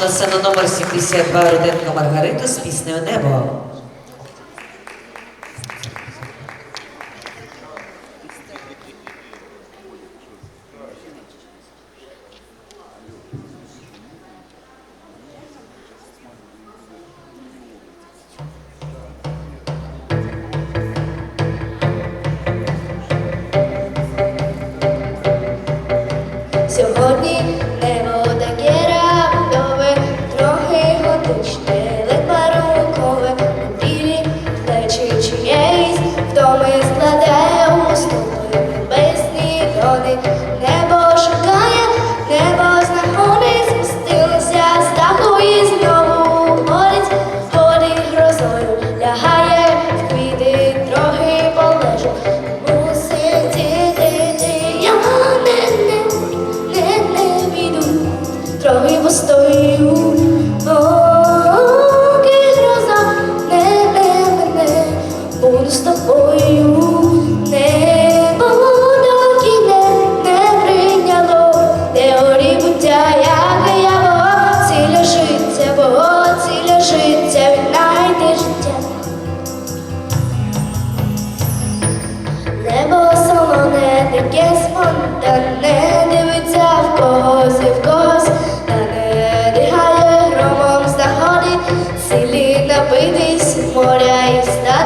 на сцену номер 72 родинка Маргарита з піснею Небо. Жагливо стою, поки гроза не не мене, буду з тобою, небо доки не, прийняло, не горі буття, яво, ціля життя, бо ціля життя, віднайде життя. Небо солоне, таке спонтанне.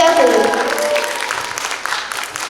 Дякую.